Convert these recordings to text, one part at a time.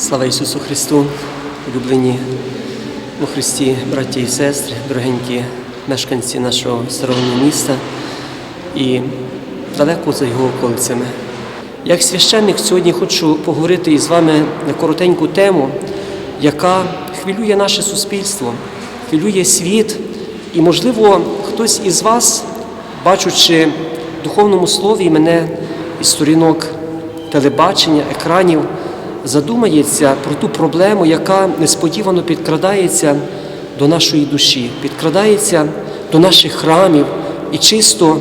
Слава Ісусу Христу, улюблені у Христі, браті і сестри, дорогенькі мешканці нашого старого міста і далеко за його околицями. Як священник сьогодні хочу поговорити із вами на коротеньку тему, яка хвилює наше суспільство, хвилює світ, і, можливо, хтось із вас, бачучи в духовному слові мене із сторінок телебачення, екранів, задумається про ту проблему, яка несподівано підкрадається до нашої душі, підкрадається до наших храмів і чисто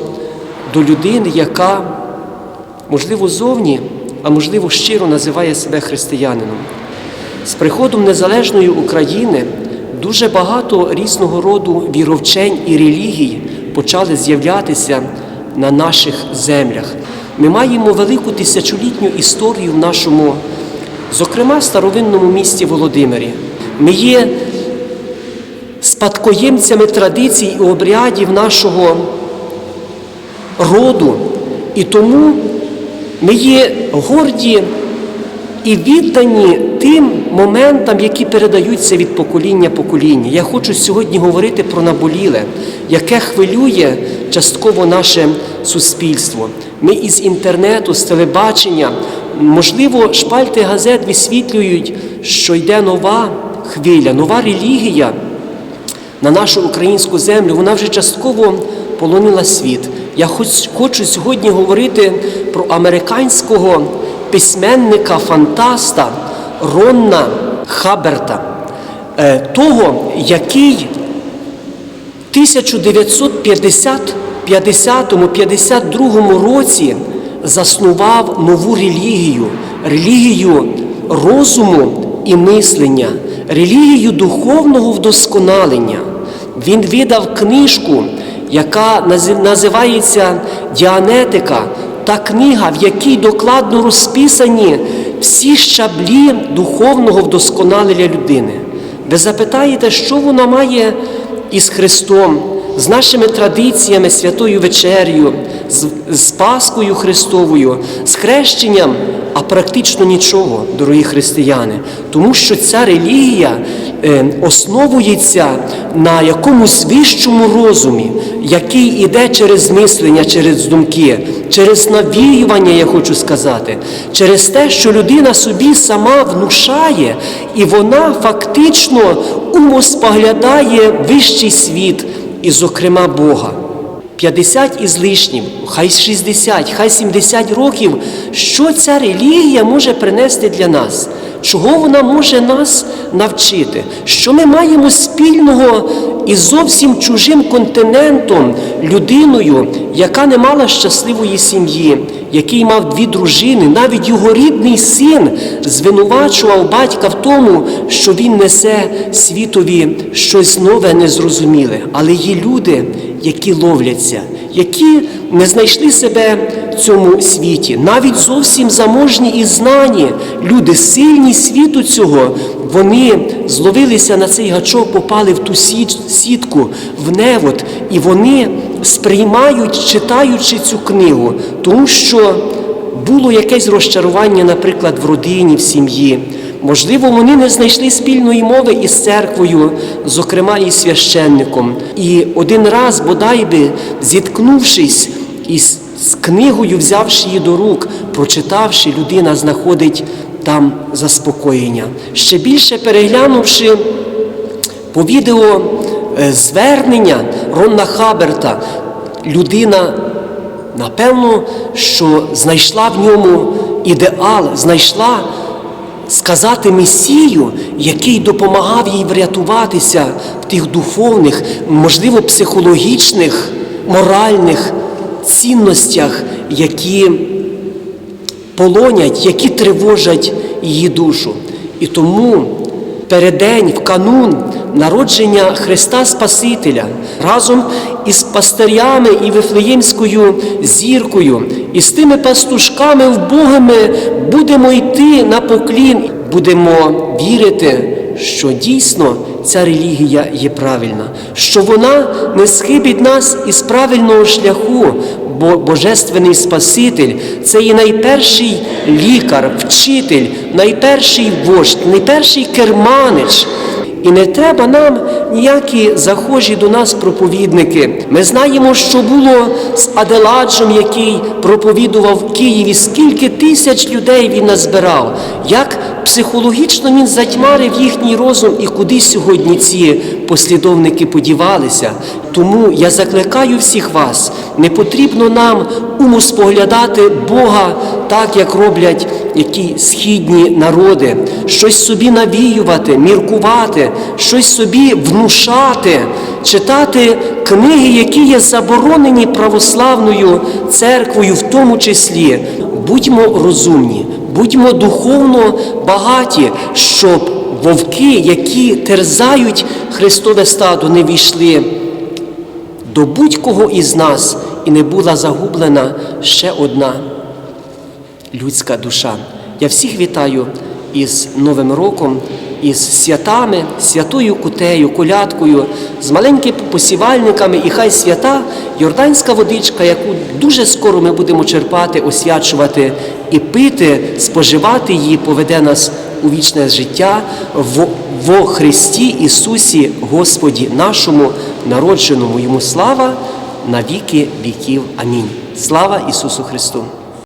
до людини, яка, можливо, зовні, а можливо, щиро називає себе християнином. З приходом незалежної України дуже багато різного роду віровчень і релігій почали з'являтися на наших землях. Ми маємо велику тисячолітню історію в нашому, зокрема, в старовинному місті Володимирі. Ми є спадкоємцями традицій і обрядів нашого роду, і тому ми є горді і віддані тим моментам, які передаються від покоління покоління. Я хочу сьогодні говорити про наболіле, яке хвилює частково наше суспільство. Ми із інтернету, з телебачення, можливо, шпальти газет висвітлюють, що йде нова хвиля, нова релігія на нашу українську землю. Вона вже частково полонила світ. Я хочу сьогодні говорити про американського письменника, фантаста Ронна Хаберта, е, того, який в 1950-52 році заснував нову релігію, релігію розуму і мислення, релігію духовного вдосконалення. Він видав книжку, яка називається Діанетика, та книга, в якій докладно розписані всі щаблі духовного вдосконалення людини. Ви запитаєте, що вона має із Христом, з нашими традиціями, святою вечерю, з, Паскою Христовою, з хрещенням, а практично нічого, дорогі християни, тому що ця релігія е, основується на якомусь вищому розумі, який іде через мислення, через думки, через навіювання, я хочу сказати, через те, що людина собі сама внушає, і вона фактично умоспоглядає вищий світ, і, зокрема, Бога. 50 із лишнім, хай 60, хай 70 років, що ця релігія може принести для нас, чого вона може нас навчити, що ми маємо спільного із зовсім чужим континентом, людиною, яка не мала щасливої сім'ї, який мав дві дружини, навіть його рідний син звинувачував батька в тому, що він несе світові щось нове, незрозуміле. Але є люди, які ловляться, які не знайшли себе в цьому світі, навіть зовсім заможні і знані люди, сильні світу цього, вони зловилися на цей гачок, попали в ту сітку, в невод, і вони сприймають, читаючи цю книгу, тому що було якесь розчарування, наприклад, в родині, в сім'ї. Можливо, вони не знайшли спільної мови із церквою, зокрема із священником. І один раз, бодай би, зіткнувшись із з книгою, взявши її до рук, прочитавши, людина знаходить там заспокоєння. Ще більше переглянувши по відео е, звернення Ронна Хаберта, людина, напевно, що знайшла в ньому ідеал, знайшла сказати Месію, який допомагав їй врятуватися в тих духовних, можливо, психологічних, моральних цінностях, які полонять, які тривожать її душу. І тому передень, в канун народження Христа Спасителя разом із пастирями і Вифлеємською зіркою, і з тими пастушками вбогими будемо йти на поклін, будемо вірити, що дійсно ця релігія є правильна, що вона не схибить нас із правильного шляху, бо Божественний Спаситель це і найперший лікар, вчитель, найперший вождь, найперший керманич. І не треба нам ніякі захожі до нас проповідники. Ми знаємо, що було з Аделаджем, який проповідував в Києві, скільки тисяч людей він назбирав, як психологічно він затьмарив їхній розум і куди сьогодні ці послідовники подівалися. Тому я закликаю всіх вас, не потрібно нам уму споглядати Бога так, як роблять які східні народи, щось собі навіювати, міркувати, щось собі внушати, читати книги, які є заборонені православною церквою, в тому числі. Будьмо розумні, будьмо духовно багаті, щоб вовки, які терзають Христове стадо, не війшли до будь-кого із нас і не була загублена ще одна людська душа. Я всіх вітаю із Новим роком, із святами, святою кутею, колядкою, з маленькими посівальниками, і хай свята Йорданська водичка, яку дуже скоро ми будемо черпати, освячувати і пити, споживати її, поведе нас у вічне життя во, во Христі Ісусі Господі нашому, народженому йому слава на віки віків. Амінь. Слава Ісусу Христу!